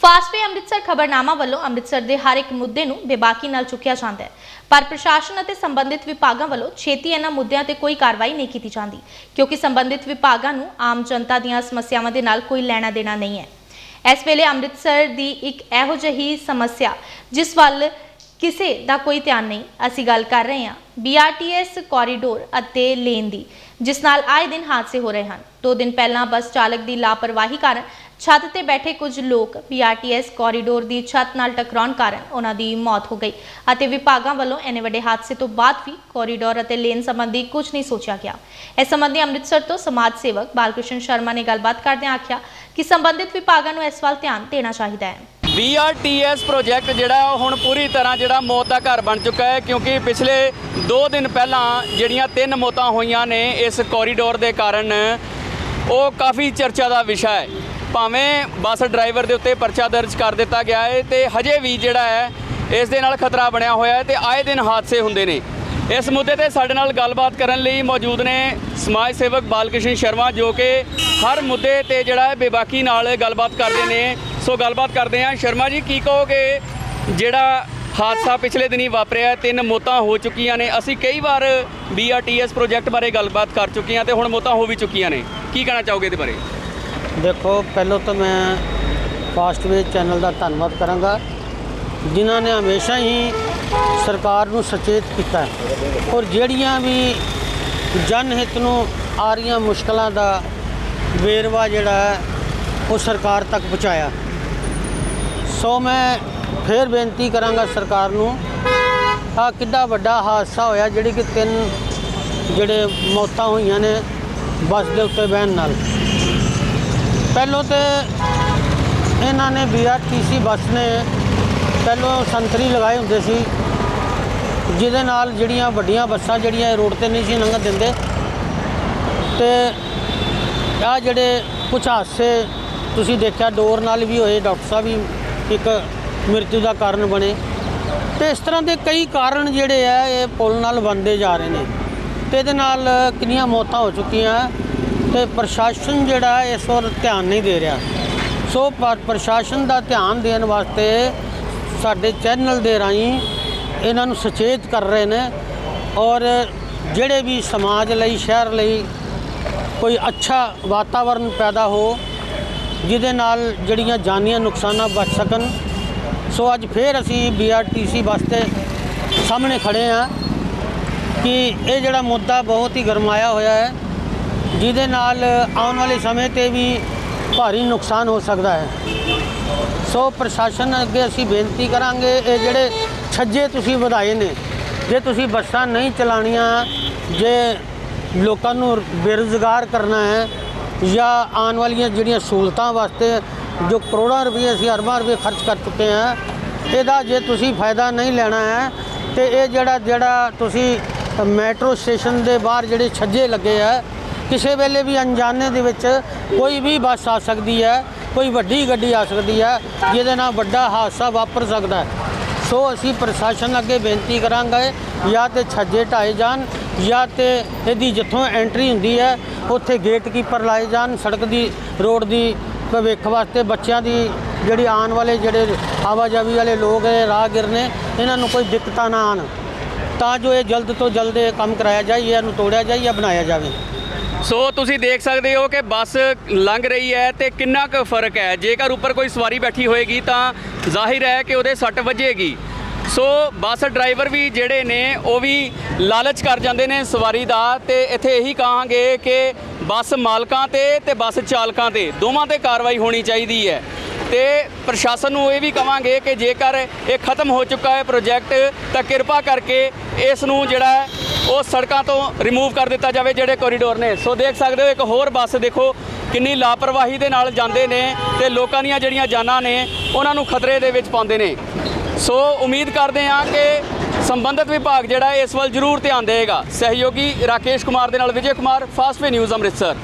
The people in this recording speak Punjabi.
ਫਾਸਟਵੇ ਅੰਮ੍ਰਿਤਸਰ ਖਬਰਨਾਮਾ ਵੱਲੋਂ ਅੰਮ੍ਰਿਤਸਰ ਦੇ ਹਰ ਇੱਕ ਮੁੱਦੇ ਨੂੰ ਬੇਬਾਕੀ ਨਾਲ ਚੁੱਕਿਆ ਜਾਂਦਾ ਹੈ। ਪਰ ਪ੍ਰਸ਼ਾਸਨ ਅਤੇ ਸੰਬੰਧਿਤ ਵਿਭਾਗਾਂ ਵੱਲੋਂ ਛੇਤੀ ਇਹਨਾਂ ਮੁੱਦਿਆਂ ਤੇ ਕੋਈ ਕਾਰਵਾਈ ਨਹੀਂ ਕੀਤੀ ਜਾਂਦੀ, ਕਿਉਂਕਿ ਸੰਬੰਧਿਤ ਵਿਭਾਗਾਂ ਨੂੰ ਆਮ ਜਨਤਾ ਦੀਆਂ ਸਮੱਸਿਆਵਾਂ ਦੇ ਨਾਲ ਕੋਈ ਲੈਣਾ ਦੇਣਾ ਨਹੀਂ ਹੈ। ਇਸ ਵੇਲੇ ਅੰਮ੍ਰਿਤਸਰ ਦੀ ਇੱਕ ਇਹੋ ਜਿਹੀ ਸਮੱਸਿਆ, ਜਿਸ ਵੱਲ ਕਿਸੇ ਦਾ ਕੋਈ ਧਿਆਨ ਨਹੀਂ। ਅਸੀਂ ਗੱਲ ਕਰ ਰਹੇ ਹਾਂ BRTS ਕੋਰੀਡੋਰ ਅਤੇ ਲੇਨ ਦੀ, ਜਿਸ ਨਾਲ ਆਏ ਦਿਨ ਹਾਦਸੇ ਹੋ ਰਹੇ ਹਨ। ਦੋ ਦਿਨ ਪਹਿਲਾਂ ਬੱਸ ਚਾਲਕ ਦੀ ਲਾਪਰਵਾਹੀ ਕਾਰਨ ਛੱਤ ਤੇ ਬੈਠੇ ਕੁਝ ਲੋਕ BRTS ਕੋਰੀਡੋਰ ਦੀ ਛੱਤ ਨਾਲ ਟਕਰਾਉਣ ਕਾਰਨ ਉਹਨਾਂ ਦੀ ਮੌਤ ਹੋ ਗਈ ਅਤੇ ਵਿਭਾਗਾਂ ਵੱਲੋਂ ਇੰਨੇ ਵੱਡੇ ਹਾਦਸੇ ਤੋਂ ਬਾਅਦ ਵੀ ਕੋਰੀਡੋਰ ਅਤੇ ਲੇਨ ਸੰਬੰਧੀ ਕੁਝ ਨਹੀਂ ਸੋਚਿਆ ਗਿਆ। ਇਸ ਸੰਬੰਧੀ ਅੰਮ੍ਰਿਤਸਰ ਤੋਂ ਸਮਾਜ ਸੇਵਕ ਬਾਲਕ੍ਰਿਸ਼ਨ ਸ਼ਰਮਾ ਨੇ ਗੱਲਬਾਤ ਕਰਦਿਆਂ ਆਖਿਆ ਕਿ ਸੰਬੰਧਿਤ ਵਿਭਾਗਾਂ ਨੂੰ ਇਸ ਵੱਲ ਧਿਆਨ ਦੇਣਾ ਚਾਹੀਦਾ ਹੈ। BRTS ਪ੍ਰੋਜੈਕਟ ਜਿਹੜਾ ਉਹ ਹੁਣ ਪੂਰੀ ਤਰ੍ਹਾਂ ਜਿਹੜਾ ਮੌਤ ਦਾ ਘਰ ਬਣ ਚੁੱਕਾ ਹੈ, ਕਿਉਂਕਿ ਪਿਛਲੇ 2 ਦਿਨ ਪਹਿਲਾਂ ਜਿਹੜੀਆਂ ਤਿੰਨ ਮੌਤਾਂ ਹੋਈਆਂ ਨੇ ਇਸ ਕੋਰੀਡੋਰ ਦੇ ਕਾਰਨ, ਉਹ ਕਾਫੀ ਚਰਚਾ ਦਾ ਵਿਸ਼ਾ ਹੈ। ਭਾਵੇਂ ਬੱਸ ਡਰਾਈਵਰ ਦੇ ਉੱਤੇ ਪਰਚਾ ਦਰਜ ਕਰ ਦਿੱਤਾ ਗਿਆ ਹੈ ਤੇ ਹਜੇ ਵੀ ਜਿਹੜਾ ਹੈ, ਇਸ ਦੇ ਨਾਲ ਖਤਰਾ ਬਣਿਆ ਹੋਇਆ ਹੈ ਤੇ ਆਏ ਦਿਨ ਹਾਦਸੇ ਹੁੰਦੇ ਨੇ। ਇਸ ਮੁੱਦੇ ਤੇ ਸਾਡੇ ਨਾਲ ਗੱਲਬਾਤ ਕਰਨ ਲਈ ਮੌਜੂਦ ਨੇ ਸਮਾਜ ਸੇਵਕ ਬਾਲਕ੍ਰਿਸ਼ਨ ਸ਼ਰਮਾ, ਜੋ ਕਿ ਹਰ ਮੁੱਦੇ ਤੇ ਜਿਹੜਾ ਹੈ ਬੇਬਾਕੀ ਨਾਲ ਗੱਲਬਾਤ ਕਰਦੇ ਨੇ। ਸੋ ਗੱਲਬਾਤ ਕਰਦੇ ਹਾਂ। ਸ਼ਰਮਾ ਜੀ, ਕੀ ਕਹੋਗੇ? ਜਿਹੜਾ ਹਾਦਸਾ ਪਿਛਲੇ ਦਿਨੀ ਵਾਪਰਿਆ, ਤਿੰਨ ਮੌਤਾਂ ਹੋ ਚੁੱਕੀਆਂ ਨੇ। ਅਸੀਂ ਕਈ ਵਾਰ BRTS ਪ੍ਰੋਜੈਕਟ ਬਾਰੇ ਗੱਲਬਾਤ ਕਰ ਚੁੱਕੇ ਹਾਂ ਤੇ ਹੁਣ ਮੌਤਾਂ ਹੋ ਵੀ ਚੁੱਕੀਆਂ ਨੇ। ਕੀ ਕਹਿਣਾ ਚਾਹੋਗੇ ਇਹਦੇ ਬਾਰੇ? ਦੇਖੋ, ਪਹਿਲਾਂ ਤਾਂ ਮੈਂ ਫਾਸਟਵੇ ਚੈਨਲ ਦਾ ਧੰਨਵਾਦ ਕਰਾਂਗਾ, ਜਿਨ੍ਹਾਂ ਨੇ ਹਮੇਸ਼ਾ ਹੀ ਸਰਕਾਰ ਨੂੰ ਸਚੇਤ ਕੀਤਾ ਔਰ ਜਿਹੜੀਆਂ ਵੀ ਜਨ ਹਿੱਤ ਨੂੰ ਆ ਰਹੀਆਂ ਮੁਸ਼ਕਲਾਂ ਦਾ ਵੇਰਵਾ ਜਿਹੜਾ ਹੈ, ਉਹ ਸਰਕਾਰ ਤੱਕ ਪਹੁੰਚਾਇਆ। ਸੋ ਮੈਂ ਫੇਰ ਬੇਨਤੀ ਕਰਾਂਗਾ ਸਰਕਾਰ ਨੂੰ ਆ ਕਿੱਡਾ ਵੱਡਾ ਹਾਦਸਾ ਹੋਇਆ ਜਿਹੜੀ ਕਿ ਤਿੰਨ ਜਿਹੜੇ ਮੌਤਾਂ ਹੋਈਆਂ ਨੇ ਬੱਸ ਦੇ ਉੱਤੇ ਬਹਿਣ ਨਾਲ। ਪਹਿਲੋਂ ਤੇ ਇਹਨਾਂ ਨੇ BRTC ਬੱਸ ਨੇ ਪਹਿਲੋਂ ਸੰਤਰੀ ਲਗਾਏ ਹੁੰਦੇ ਸੀ, ਜਿਹਦੇ ਨਾਲ ਜਿਹੜੀਆਂ ਵੱਡੀਆਂ ਬੱਸਾਂ ਜਿਹੜੀਆਂ ਰੋਡ ਤੇ ਨਹੀਂ ਸੀ ਲੰਘਣ ਦਿੰਦੇ, ਤੇ ਆ ਜਿਹੜੇ ਕੁਝ ਹਾਦਸੇ ਤੁਸੀਂ ਦੇਖਿਆ, ਡੋਰ ਨਾਲ ਵੀ ਹੋਏ, ਡਾਕਟਰ ਸਾਹਿਬ ਵੀ ਇੱਕ ਮ੍ਰਿਤੂ ਦਾ ਕਾਰਨ ਬਣੇ। ਤੇ ਇਸ ਤਰ੍ਹਾਂ ਦੇ ਕਈ ਕਾਰਨ ਜਿਹੜੇ ਆ, ਇਹ ਪੁਲ ਨਾਲ ਬਣਦੇ ਜਾ ਰਹੇ ਨੇ। ਤੇ ਇਹਦੇ ਨਾਲ ਕਿੰਨੀਆਂ ਮੌਤਾਂ ਹੋ ਚੁੱਕੀਆਂ। ਤੇ ਪ੍ਰਸ਼ਾਸਨ ਜਿਹੜਾ ਇਸ ਵੱਲ ਧਿਆਨ ਨਹੀਂ ਦੇ ਰਿਹਾ। ਸੋ ਪ- ਪ੍ਰਸ਼ਾਸਨ ਦਾ ਧਿਆਨ ਦੇਣ ਵਾਸਤੇ ਸਾਡੇ ਚੈਨਲ ਦੇ ਰਾਹੀਂ ਇਹਨਾਂ ਨੂੰ ਸੁਚੇਤ ਕਰ ਰਹੇ ਨੇ। ਔਰ ਜਿਹੜੇ ਵੀ ਸਮਾਜ ਲਈ, ਸ਼ਹਿਰ ਲਈ ਕੋਈ ਅੱਛਾ ਵਾਤਾਵਰਨ ਪੈਦਾ ਹੋ ਜਿਹਦੇ ਨਾਲ ਜਿਹੜੀਆਂ ਜਾਨੀਆਂ ਨੁਕਸਾਨਾਂ ਬਚ ਸਕਣ। ਸੋ ਅੱਜ ਫੇਰ ਅਸੀਂ BRTC ਵਾਸਤੇ ਸਾਹਮਣੇ ਖੜੇ ਆ ਕਿ ਇਹ ਜਿਹੜਾ ਮੁੱਦਾ ਬਹੁਤ ਹੀ ਗਰਮਾਇਆ ਹੋਇਆ ਹੈ, ਜਿਹਦੇ ਨਾਲ ਆਉਣ ਵਾਲੇ ਸਮੇਂ ਤੇ ਵੀ ਭਾਰੀ ਨੁਕਸਾਨ ਹੋ ਸਕਦਾ ਹੈ। ਸੋ ਪ੍ਰਸ਼ਾਸਨ ਅੱਗੇ ਅਸੀਂ ਬੇਨਤੀ ਕਰਾਂਗੇ, ਇਹ ਜਿਹੜੇ ਛੱਜੇ ਤੁਸੀਂ ਵਧਾਏ ਨੇ, ਜੇ ਤੁਸੀਂ ਬੱਸਾਂ ਨਹੀਂ ਚਲਾਉਣੀਆਂ, ਜੇ ਲੋਕਾਂ ਨੂੰ ਬੇਰੁਜ਼ਗਾਰ ਕਰਨਾ ਹੈ ਜਾਂ ਆਉਣ ਵਾਲੀਆਂ ਜਿਹੜੀਆਂ ਸਹੂਲਤਾਂ ਵਾਸਤੇ ਜੋ ਕਰੋੜਾਂ ਰੁਪਏ ਅਸੀਂ ਅਰਬਾਂ ਰੁਪਏ ਖਰਚ ਕਰ ਚੁੱਕੇ ਹਾਂ ਇਹਦਾ ਜੇ ਤੁਸੀਂ ਫਾਇਦਾ ਨਹੀਂ ਲੈਣਾ ਹੈ, ਤੇ ਇਹ ਜਿਹੜਾ ਜਿਹੜਾ ਤੁਸੀਂ ਮੈਟਰੋ ਸਟੇਸ਼ਨ ਦੇ ਬਾਹਰ ਜਿਹੜੇ ਛੱਜੇ ਲੱਗੇ ਆ, ਕਿਸੇ ਵੇਲੇ ਵੀ ਅਣਜਾਣੇ ਦੇ ਵਿੱਚ ਕੋਈ ਵੀ ਬੱਸ ਆ ਸਕਦੀ ਹੈ, ਕੋਈ ਵੱਡੀ ਗੱਡੀ ਆ ਸਕਦੀ ਹੈ, ਜਿਹਦੇ ਨਾਲ ਵੱਡਾ ਹਾਦਸਾ ਵਾਪਰ ਸਕਦਾ ਹੈ। ਸੋ ਅਸੀਂ ਪ੍ਰਸ਼ਾਸਨ ਅੱਗੇ ਬੇਨਤੀ ਕਰਾਂਗੇ, ਜਾਂ ਤੇ ਛੱਜੇ ਢਾਏ ਜਾਣ, ਜਾਂ ਤੇ ਇਹਦੀ ਜਿੱਥੋਂ ਐਂਟਰੀ ਹੁੰਦੀ ਹੈ, ਉੱਥੇ ਗੇਟ ਕੀਪਰ ਲਾਏ ਜਾਣ, ਸੜਕ ਦੀ ਰੋਡ ਦੀ ਭਵਿੱਖ ਵਾਸਤੇ ਬੱਚਿਆਂ ਦੀ ਜਿਹੜੀ ਆਉਣ ਵਾਲੇ ਜਿਹੜੇ ਆਵਾਜਾਈ ਵਾਲੇ ਲੋਕ ਹੈ, ਰਾਹਗੀਰ ਨੇ, ਇਹਨਾਂ ਨੂੰ ਕੋਈ ਦਿੱਕਤਾਂ ਨਾ ਆਣ ਤਾਂ ਜੋ ਇਹ ਜਲਦ ਤੋਂ ਜਲਦ ਇਹ ਕੰਮ ਕਰਾਇਆ ਜਾਏ ਇਹਨੂੰ ਤੋੜਿਆ ਜਾਏ, ਜਾਂ ਬਣਾਇਆ ਜਾਵੇ। ਸੋ ਤੁਸੀਂ ਦੇਖ ਸਕਦੇ ਹੋ ਕਿ ਬੱਸ ਲੰਘ ਰਹੀ ਹੈ ਤੇ ਕਿੰਨਾ ਕੁ ਫ਼ਰਕ ਹੈ। ਜੇਕਰ ਉੱਪਰ ਕੋਈ ਸਵਾਰੀ ਬੈਠੀ ਹੋਏਗੀ ਤਾਂ ਜ਼ਾਹਿਰ ਹੈ ਕਿ ਉਹਦੇ ਸੱਟ ਵੱਜੇਗੀ। ਸੋ ਬੱਸ ਡਰਾਈਵਰ ਵੀ ਜਿਹੜੇ ਨੇ, ਉਹ ਵੀ ਲਾਲਚ ਕਰ ਜਾਂਦੇ ਨੇ ਸਵਾਰੀ ਦਾ ਤੇ ਇੱਥੇ ਇਹੀ ਕਹਾਂਗੇ ਕਿ ਬੱਸ ਮਾਲਕਾਂ ਤੇ ਤੇ ਬੱਸ ਚਾਲਕਾਂ ਤੇ ਦੋਵਾਂ ਤੇ ਕਾਰਵਾਈ ਹੋਣੀ ਚਾਹੀਦੀ ਹੈ। ਤੇ ਪ੍ਰਸ਼ਾਸਨ ਨੂੰ ਇਹ ਵੀ ਕਵਾਂਗੇ ਕਿ ਜੇਕਰ ਇਹ ਖਤਮ ਹੋ ਚੁੱਕਾ ਹੈ ਪ੍ਰੋਜੈਕਟ, ਤਾਂ ਕਿਰਪਾ ਕਰਕੇ ਇਸ ਨੂੰ ਜਿਹੜਾ ਉਹ ਸੜਕਾਂ ਤੋਂ ਰਿਮੂਵ ਕਰ ਦਿੱਤਾ ਜਾਵੇ ਜਿਹੜੇ ਕੋਰੀਡੋਰ ਨੇ। ਸੋ ਦੇਖ ਸਕਦੇ ਹੋ, ਇੱਕ ਹੋਰ ਬੱਸ ਦੇਖੋ, ਕਿੰਨੀ ਲਾਪਰਵਾਹੀ ਦੇ ਨਾਲ ਜਾਂਦੇ ਨੇ ਤੇ ਲੋਕਾਂ ਦੀਆਂ ਜਿਹੜੀਆਂ ਜਾਨਾਂ ਨੇ, ਉਹਨਾਂ ਨੂੰ ਖਤਰੇ ਦੇ ਵਿੱਚ ਪਾਉਂਦੇ ਨੇ। ਸੋ ਉਮੀਦ ਕਰਦੇ ਹਾਂ ਕਿ ਸੰਬੰਧਿਤ ਵਿਭਾਗ ਜਿਹੜਾ ਇਸ ਵੱਲ ਜ਼ਰੂਰ ਧਿਆਨ ਦੇਵੇਗਾ। ਸਹਿਯੋਗੀ ਰਾਕੇਸ਼ ਕੁਮਾਰ ਦੇ ਨਾਲ ਵਿਜੇ ਕੁਮਾਰ, ਫਾਸਟਵੇ ਨਿਊਜ਼ ਅੰਮ੍ਰਿਤਸਰ।